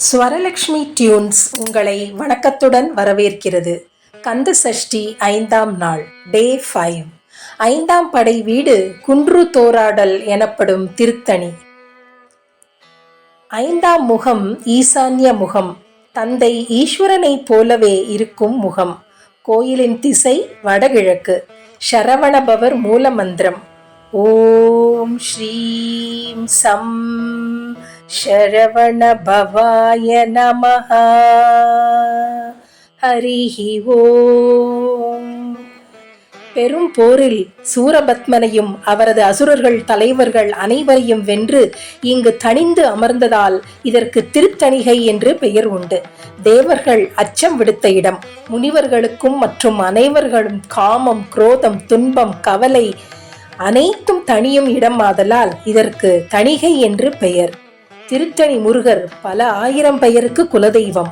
ஸ்வரலக்ஷ்மி tunes உங்களை வணக்கத்துடன் வரவேற்கிறது. கந்த சஷ்டி ஐந்தாம் நாள் டே ஃபைவ். ஐந்தாம் படை வீடு குன்று தோராடல் எனப்படும் திருத்தணி. ஐந்தாம் முகம் ஈசான்ய முகம். தந்தை ஈஸ்வரனைப் போலவே இருக்கும் முகம். கோயிலின் திசை வடகிழக்கு. சரவணபவர் மூலமந்திரம். ஓம் ஸ்ரீம் சம் शरवणभवाय नमः ஹரிஹி ஓம் பெரும் போரில் சூரபத்மனையும் அவரது அசுரர்கள் தலைவர்கள் அனைவரையும் வென்று இங்கு தணிந்து அமர்ந்ததால் இதற்கு திருத்தணிகை என்று பெயர் உண்டு தேவர்கள் அச்சம் விடுத்த இடம் முனிவர்களுக்கும் மற்றும் அனைவர்களும் காமம் குரோதம் துன்பம் கவலை அனைத்தும் தனியும் இடம் ஆதலால் இதற்கு தணிகை என்று பெயர் திருத்தணி முருகர் பல ஆயிரம் பெயருக்கு குலதெய்வம்.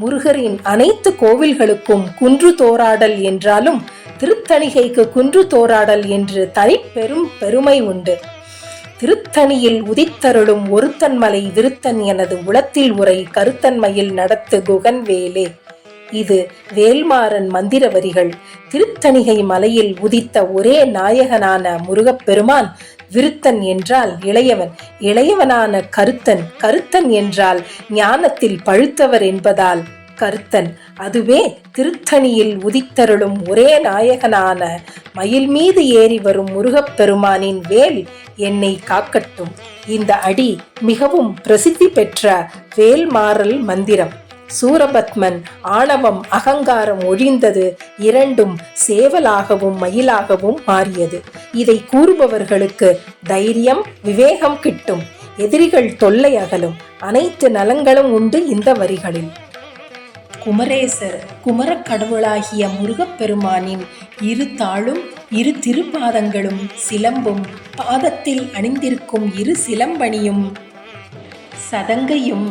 முருகரின் அனைத்து கோவில்களுக்கும் குன்று தோராடல் என்றாலும் திருத்தணிகைக்கு குன்று தோராடல் என்று தனிப்பெரும் பெருமை உண்டு. திருத்தணியில் உதித்தருளும் ஒருத்தன்மலை விருத்தன் எனது உளத்தில் உரை கருத்தன்மையில் நடத்து குகன் வேலே இது வேல்மாறன் மந்திர வரிகள். திருத்தணிகை மலையில் உதித்த ஒரே நாயகனான முருகப்பெருமான் விருத்தன் என்றால் இளையவன். இளையவனான கருத்தன் கருத்தன் என்றால் ஞானத்தில் பழுத்தவர் என்பதால் கருத்தன். அதுவே திருத்தணியில் உதித்தருளும் ஒரே நாயகனான மயில் மீது ஏறி வரும் முருகப்பெருமானின் வேல் என்னை காக்கட்டும். இந்த அடி மிகவும் பிரசித்தி பெற்ற வேல்மாறல் மந்திரம். சூரபத்மன் ஆணவம் அகங்காரம் ஒழிந்தது இரண்டும் சேவலாகவும் மயிலாகவும் மாறியது. இதை கூறுபவர்களுக்கு தைரியம் விவேகம் கிட்டும். எதிரிகள் தொல்லை அகலும். அனைத்து நலங்களும் உண்டு இந்த வரிகளில். குமரேசர் குமரக் கடவுளாகிய முருகப்பெருமானின் இரு தாளும் இரு திருப்பாதங்களும் சிலம்பும் பாதத்தில் அணிந்திருக்கும் இரு சிலம்பணியும் சதங்கையும்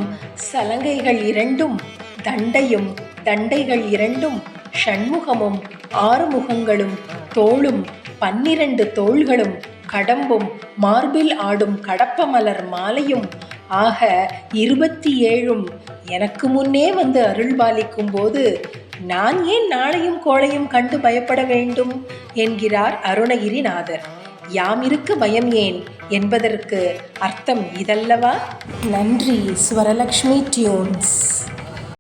சலங்கைகள் இரண்டும் தண்டையும் தண்டைகள் இரண்டும் ஷண்முகமும் ஆறுமுகங்களும் தோளும் பன்னிரண்டு தோள்களும் கடம்பும் மார்பில் ஆடும் கடப்பமலர் மாலையும் ஆக இருபத்தி ஏழும் எனக்கு முன்னே வந்து அருள்பாலிக்கும் போது நான் ஏன் நாளையும் கோளையும் கண்டு பயப்பட வேண்டும்? என்கிறார் அருணகிரிநாதர். யாம் இருக்க பயம் ஏன்? என்பதற்கு அர்த்தம் இதல்லவா? நன்றி ஸ்வரலக்ஷ்மி டியூன்ஸ்.